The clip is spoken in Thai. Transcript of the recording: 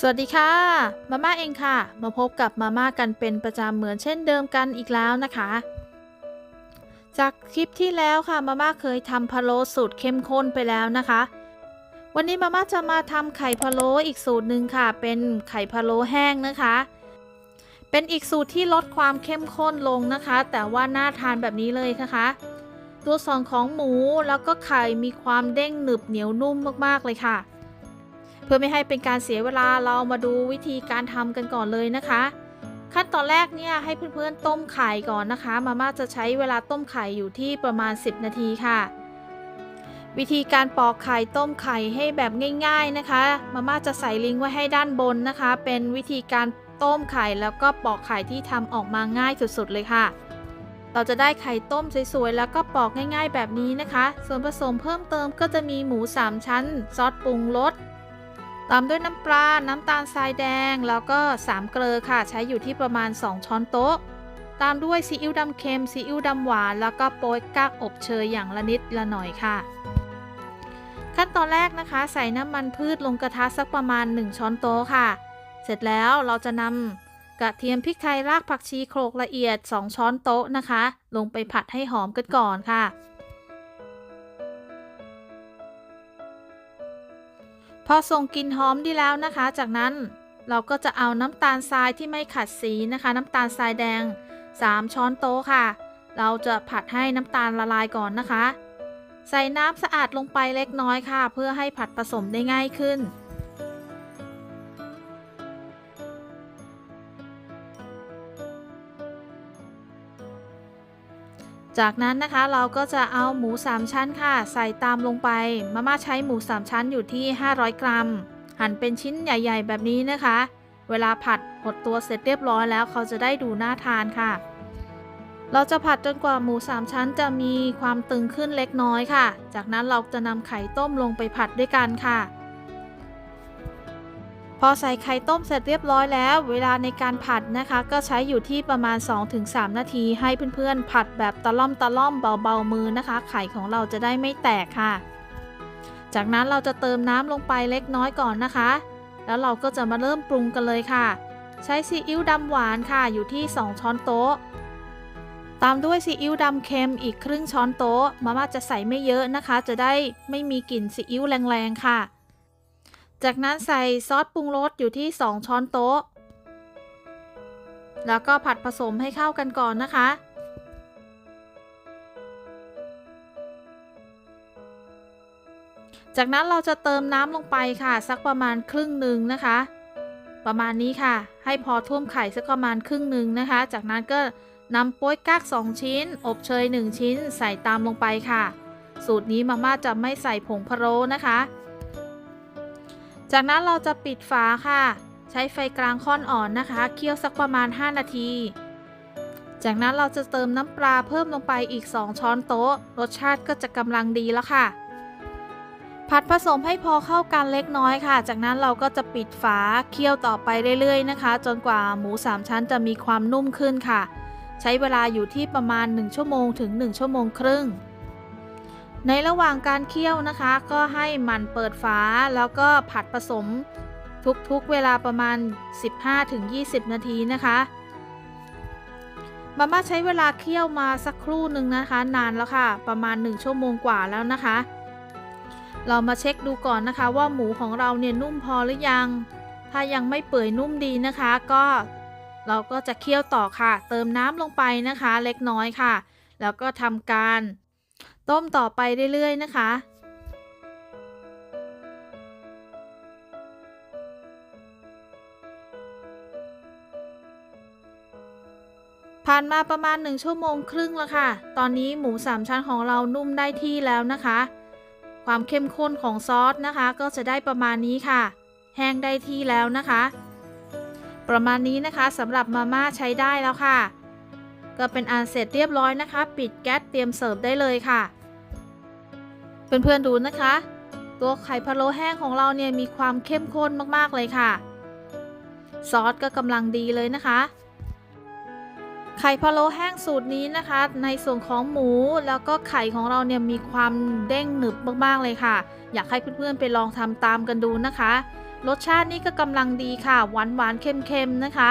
สวัสดีค่ะ มาม่าเองค่ะ มาพบกับมาม่ากันเป็นประจำเหมือนเช่นเดิมกันอีกแล้วนะคะ จากคลิปที่แล้วค่ะมาม่าเคยทำพะโล้สูตรเข้มข้นไปแล้วนะคะ วันนี้มาม่าจะมาทำไข่พะโล้อีกสูตรหนึ่งค่ะ เป็นไข่พะโล้แห้งนะคะ เป็นอีกสูตรที่ลดความเข้มข้นลงนะคะ แต่ว่าน่าทานแบบนี้เลยนะคะ ตัวสองของหมูแล้วก็ไข่มีความเด้งหนึบเหนียวนุ่มมากๆเลยค่ะ เพื่อไม่ให้เป็นการเสียเวลาเรามาดูวิธีการทำกันก่อนเลยนะคะ ขั้นตอนแรกเนี่ยให้เพื่อนๆต้มไข่ก่อนนะคะ มาม่าจะใช้เวลาต้มไข่อยู่ที่ประมาณ 10 นาทีค่ะ วิธีการปอกไข่ต้มไข่ให้แบบง่าย ๆนะคะ มาม่าจะใส่ลิงก์ไว้ให้ด้านบนนะคะ เป็นวิธีการต้มไข่แล้วก็ปอกไข่ที่ทำออกมาง่ายสุดๆเลยค่ะเราจะได้ไข่ต้มสวยๆ แล้วก็ปอกง่ายๆแบบนี้นะคะ ส่วนผสมเพิ่มเติมก็จะมีหมู 3 ชั้น ซอสปรุงรส ตามด้วยน้ำปลา น้ำตาลทรายแดง แล้วก็3เกลือค่ะ ใช้อยู่ที่ประมาณ 2 ช้อนโต๊ะ ตามด้วยซีอิ๊วดำเค็ม ซีอิ๊วดำหวาน แล้วก็โป๊ยกักอบเชยอย่างละนิดละหน่อยค่ะ ขั้นตอนแรกนะคะ ใส่น้ำมันพืชลงกระทะสักประมาณ 1 ช้อนโต๊ะค่ะ เสร็จแล้วเราจะนำกระเทียมพริกไทยรากผักชีโขลกละเอียด 2 ช้อนโต๊ะนะคะ ลงไปผัดให้หอมกันก่อนค่ะ อส่งกลิ่นหอมดีแล้วนะคะ จากนั้นเราก็จะเอาน้ำตาลทรายที่ไม่ขัดสีนะคะ น้ำตาลทรายแดง 3 ช้อนโต๊ะค่ะ เราจะผัดให้น้ำตาลละลายก่อนนะคะ ใส่น้ำสะอาดลงไปเล็กน้อยค่ะ เพื่อให้ผัดผสมได้ง่ายขึ้น จากนั้นนะคะเราก็จะเอาหมู 3 ชั้นค่ะ ใส่ตามลงไป มาม่าใช้หมู 3 ชั้นอยู่ที่ 500 กรัม หั่นเป็นชิ้นใหญ่ ๆ แบบนี้นะคะ เวลาผัดหดตัวเสร็จเรียบร้อยแล้วเขาจะได้ดูน่าทานค่ะ เราจะผัดจนกว่าหมู 3 ชั้นจะมีความตึงขึ้นเล็กน้อยค่ะ จากนั้นเราจะนำไข่ต้มลงไปผัดด้วยกันค่ะ พอใส่ไข่ต้มเสร็จเรียบร้อยแล้ว เวลาในการผัดนะคะ ก็ใช้อยู่ที่ประมาณ 2-3 นาทีให้เพื่อนๆ ผัดแบบตะล่อมตะล่อมเบาๆมือนะคะ ไข่ของเราจะได้ไม่แตกค่ะ จากนั้นเราจะเติมน้ำลงไปเล็กน้อยก่อนนะคะ แล้วเราก็จะมาเริ่มปรุงกันเลยค่ะ ใช้ซีอิ๊วดำหวานค่ะอยู่ที่ 2 ช้อนโต๊ะ ตามด้วยซีอิ๊วดำเค็มอีกครึ่งช้อนโต๊ะ มาม่าจะใส่ไม่เยอะนะคะ จะได้ไม่มีกลิ่นซีอิ๊วแรงๆค่ะ จากนั้นใส่ซอสปรุงรสอยู่ที่ 2 ช้อนโต๊ะ แล้วก็ผัดผสมให้เข้ากันก่อนนะคะ จากนั้นเราจะเติมน้ำลงไปค่ะ สักประมาณครึ่งหนึ่งนะคะ ประมาณนี้ค่ะ ให้พอท่วมไข่สักประมาณครึ่งหนึ่งนะคะ จากนั้นก็นำโป๊ยกัก 2 ชิ้น อบเชย 1 ชิ้น ใส่ตามลงไปค่ะ สูตรนี้มาม่าจะไม่ใส่ผงพะโล้นะคะ จากนั้นเราจะปิดฝาค่ะ ใช้ไฟกลางค่อนอ่อนนะคะ เคี่ยวสักประมาณ 5 นาที จากนั้นเราจะเติมน้ำปลาเพิ่มลงไปอีก 2 ช้อนโต๊ะ รสชาติก็จะกำลังดีแล้วค่ะ ผัดผสมให้พอเข้ากันเล็กน้อยค่ะ จากนั้นเราก็จะปิดฝาเคี่ยวต่อไปเรื่อยๆนะคะ จนกว่าหมู 3 ชั้นจะมีความนุ่มขึ้นค่ะ ใช้เวลาอยู่ที่ประมาณ 1 ชั่วโมงถึง 1 ชั่วโมงครึ่ง ในระหว่างการเคี่ยวนะคะ ก็ให้มันเปิดฝาแล้วก็ผัดผสมทุกๆเวลาประมาณ 15-20 นาทีนะคะมาม่าใช้เวลาเคี่ยวมาสักครู่หนึ่งนะคะ นานแล้วค่ะ ประมาณ 1 ชั่วโมงกว่าแล้วนะคะ เรามาเช็คดูก่อนนะคะว่าหมูของเราเนี่ยนุ่มพอหรือยัง ถ้ายังไม่เปื่อยนุ่มดีนะคะ ก็เราก็จะเคี่ยวต่อค่ะ เติมน้ำลงไปนะคะ เล็กน้อยค่ะ แล้วก็ทำการ ต้มต่อไปเรื่อยๆนะคะผ่านมาประมาณ 1 ชั่วโมงครึ่งแล้วค่ะ ตอนนี้หมู 3 ชั้นของเรานุ่มได้ที่แล้วนะคะ ความเข้มข้นของซอสนะคะ ก็จะได้ประมาณนี้ค่ะ แห้งได้ที่แล้วนะคะ ประมาณนี้นะคะสำหรับมาม่าใช้ได้แล้วค่ะ ก็เป็นอันเสร็จเรียบร้อยนะคะ ปิดแก๊สเตรียมเสิร์ฟได้เลยค่ะ เพื่อนๆดูนะคะ ตัวไข่พะโล้แห้งของเราเนี่ยมีความเข้มข้นมากๆเลยค่ะ ซอสก็กำลังดีเลยนะคะ ไข่พะโล้แห้งสูตรนี้นะคะ ในส่วนของหมูแล้วก็ไข่ของเราเนี่ยมีความเด้งหนึบมากๆเลยค่ะ อยากให้เพื่อนๆไปลองทำตามกันดูนะคะ รสชาตินี่ก็กำลังดีค่ะหวานหวานๆเค็มๆนะคะ